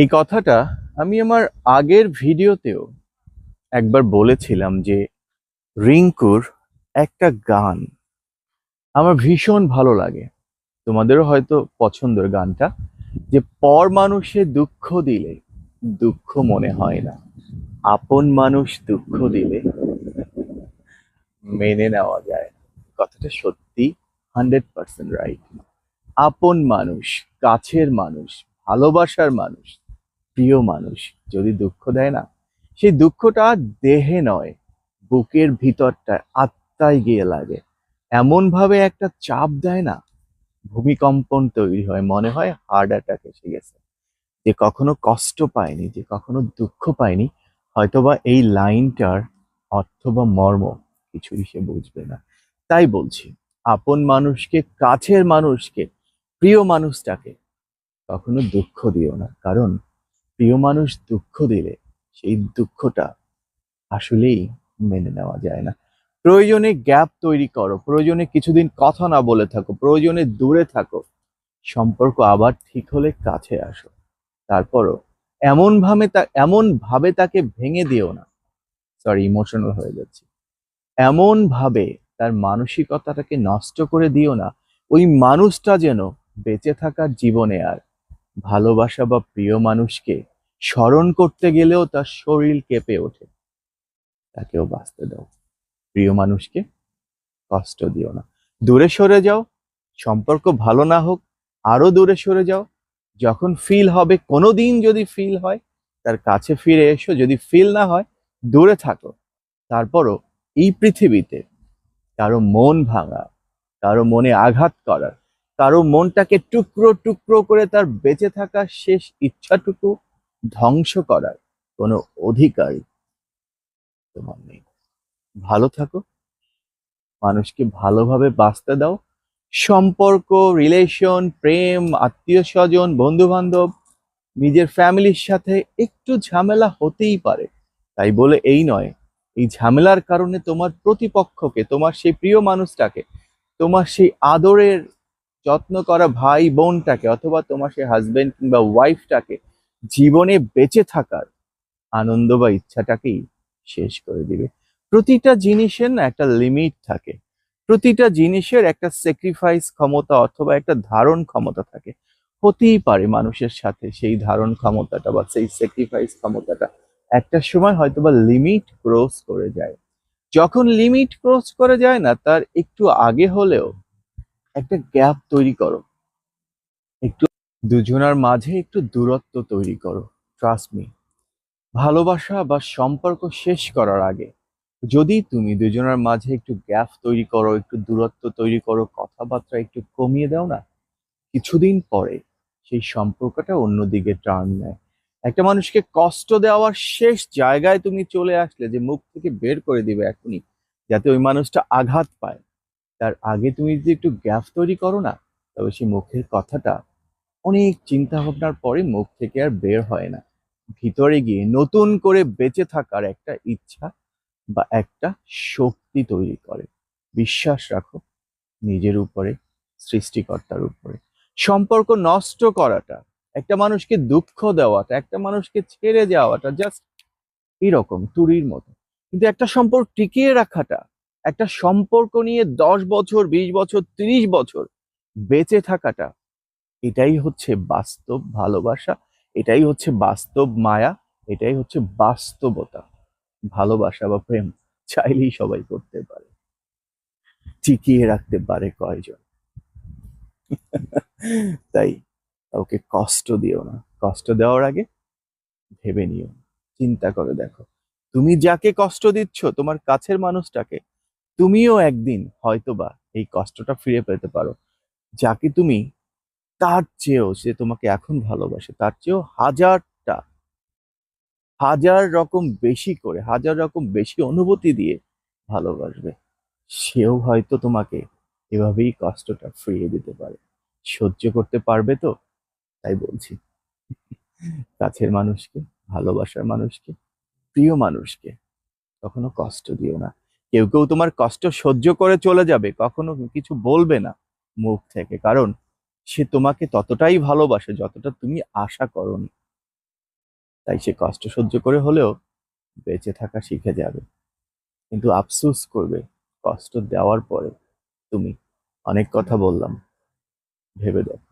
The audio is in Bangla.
এই কথাটা আমি আমার আগের ভিডিওতেও একবার বলেছিলাম যে রিঙ্কুর একটা গান আমার ভীষণ ভালো লাগে। তোমাদেরও হয়তো পছন্দের গানটা, যে পর মানুষে দুঃখ দিলে দুঃখ মনে হয় না। আপন মানুষ দুঃখ দিলে মেনে নেওয়া যায় কথাটা সত্যি হান্ড্রেড পার্সেন্ট রাইট। আপন মানুষ, কাছের মানুষ, ভালোবাসার মানুষ প্রিয় মানুষ যদি দুঃখ দেয় না, সেই দুঃখটা দেহে নয়, বুকের ভিতরটা আত্মায় গিয়ে লাগে। এমন ভাবে একটা চাপ দেয় না, ভূমিকম্পন তৈরি হয়, মনে হয় হার্ট অ্যাটাক এসে গেছে। যে কখনো কষ্ট পায়নি, যে কখনো দুঃখ পায়নি, হয়তোবা এই লাইনটার অর্থ বা মর্ম কিছুই সে বুঝবে না। তাই বলছি, আপন মানুষকে, কাছের মানুষকে, প্রিয় মানুষটাকে কখনো দুঃখ দিও না। কারণ প্রিয় মানুষ দুঃখ দিলে সেই দুঃখটা আসলেই মেনে নেওয়া যায় না। প্রয়োজনে গ্যাপ তৈরি করো, প্রয়োজনে কিছুদিন কথা না বলে থাকো, প্রয়োজনে দূরে থাকো। সম্পর্ক আবার ঠিক হলে কাছে আসো। তারপরও এমন ভাবে তা, এমন ভাবে তাকে ভেঙে দিও না। সরি ইমোশনাল হয়ে যাচ্ছি। এমন ভাবে তার মানসিকতাটাকে নষ্ট করে দিও না। ওই মানুষটা যেন বেঁচে থাকার জীবনে আর ভালোবাসা বা প্রিয় মানুষকে স্মরণ করতে গেলেও তার শরীর কেঁপে ওঠে। তাকেও বাঁচতে দাও। প্রিয় মানুষকে কষ্ট দিও না। দূরে সরে যাও, সম্পর্ক ভালো না হোক, আরও দূরে সরে যাও। যখন ফিল হবে কোনো দিন যদি ফিল হয়, তার কাছে ফিরে এসো। যদি ফিল না হয়, দূরে থাকো। তারপরও এই পৃথিবীতে কারও মন ভাঙা, কারও মনে আঘাত করার কারও মনটাকে টুকরো টুকরো করে তার বেঁচে থাকার শেষ ইচ্ছাটুকু ধ্বংস করার কোনো অধিকার তোমার নেই। ভালো থাকো। মানুষকে ভালোভাবে বাঁচতে দাও। সম্পর্ক রিলেশন প্রেম আত্মীয় স্বজন বন্ধু বান্ধব নিজের ফ্যামিলির সাথে একটু ঝামেলা হতেই পারে। তাই বলে এই নয়, এই ঝামেলার কারণে তোমার প্রতিপক্ষকে, তোমার সেই প্রিয় মানুষটাকে, তোমার সেই আদরের যত্ন করা ভাই বোনটাকে অথবা তোমার সেই হাজবেন্ড কিংবা ওয়াইফটাকে জীবনে বেঁচে থাকার আনন্দ বা ইচ্ছাটাকেই শেষ করে দিবে। প্রতিটা জিনিসের না একটা লিমিট থাকে। প্রতিটা জিনিসের একটা স্যাক্রিফাইস ক্ষমতা অথবা একটা ধারণ ক্ষমতা থাকে। হতেই পারে মানুষের সাথে সেই ধারণ ক্ষমতাটা বা সেই স্যাক্রিফাইস ক্ষমতাটা একটা সময় হয়তো বা লিমিট ক্রস করে যায়। যখন লিমিট ক্রস করে যায় না, তার একটু আগে হলেও একটা গ্যাপ তৈরি করো। একটু দুজনার মাঝে একটু দূরত্ব তৈরি করো ট্রাস্ট মি ভালোবাসা বা সম্পর্ক শেষ করার আগে যদি তুমি দুজনের মাঝে একটু গ্যাপ তৈরি করো, একটু দূরত্ব তৈরি করো, কথাবার্তা একটু কমিয়ে দাও না, কিছুদিন পরে সেই সম্পর্কটা অন্যদিকে টার্ন নেয়। একটা মানুষকে কষ্ট দেওয়ার শেষ জায়গায় তুমি চলে আসলে, যে মুখ থেকে বের করে দিবে এখনই, যাতে ওই মানুষটা আঘাত পায়। তার আগে তুমি যদি একটু গ্যাপ তৈরি করো না, তবে সেই মুখের কথাটা অনেক চিন্তা ভাবনার পরে মুখ থেকে আর বের হয় না। ভিতরে গিয়ে নতুন করে বেঁচে থাকার একটা ইচ্ছা বা একটা শক্তি তৈরি করে। বিশ্বাস রাখো, নিজের উপরে, সৃষ্টিকর্তার উপরে। সম্পর্ক নষ্ট করাটা, একটা মানুষকে দুঃখ দেওয়াটা, একটা মানুষকে ছেড়ে যাওয়াটা জাস্ট এরকম, তুরির মতো। কিন্তু একটা সম্পর্ক টিকিয়ে রাখাটা একটা সম্পর্ক নিয়ে দশ বছর, বিশ বছর, তিরিশ বছর বেঁচে থাকাটা, এটাই হচ্ছে বাস্তব ভালোবাসা, এটাই হচ্ছে বাস্তব মায়া, এটাই হচ্ছে বাস্তবতা। ভালোবাসা বা প্রেম চাইলেই সবাই করতে পারে। টিকিয়ে রাখতে পারে কয়জন। তাই কাউকে কষ্ট দিও না। কষ্ট দেওয়ার আগে ভেবে নিও। চিন্তা করে দেখো। তুমি যাকে কষ্ট দিচ্ছ, তোমার কাছের মানুষটাকে তুমিও একদিন হয়তোবা এই কষ্টটা ফিরে পেতে পারো। যাকে তুমি তার চেয়েও সে তোমাকে এখন ভালোবাসে, তার চেয়েও হাজারটা, হাজার রকম বেশি করে, হাজার রকম বেশি অনুভূতি দিয়ে ভালোবাসবে, সেও হয়তো তোমাকে এভাবেই কষ্টটা ফিরিয়ে দিতে পারে। সহ্য করতে পারবে তো? তাই বলছি। কাছের মানুষকে, ভালোবাসার মানুষকে, প্রিয় মানুষকে কখনো কষ্ট দিও না। কেউ কেউ তোমার কষ্ট সহ্য করে চলে যাবে, কখনো কিছু বলবে না মুখ থেকে, কারণ সে তোমাকে ততটাই ভালোবাসে যতটা তুমি আশা করো তাই সে কষ্ট সহ্য করে হলেও বেঁচে থাকা শিখে যাবে। কিন্তু আফসোস করবে কষ্ট দেওয়ার পরে। তুমি অনেক কথা বললাম, ভেবে দেখ।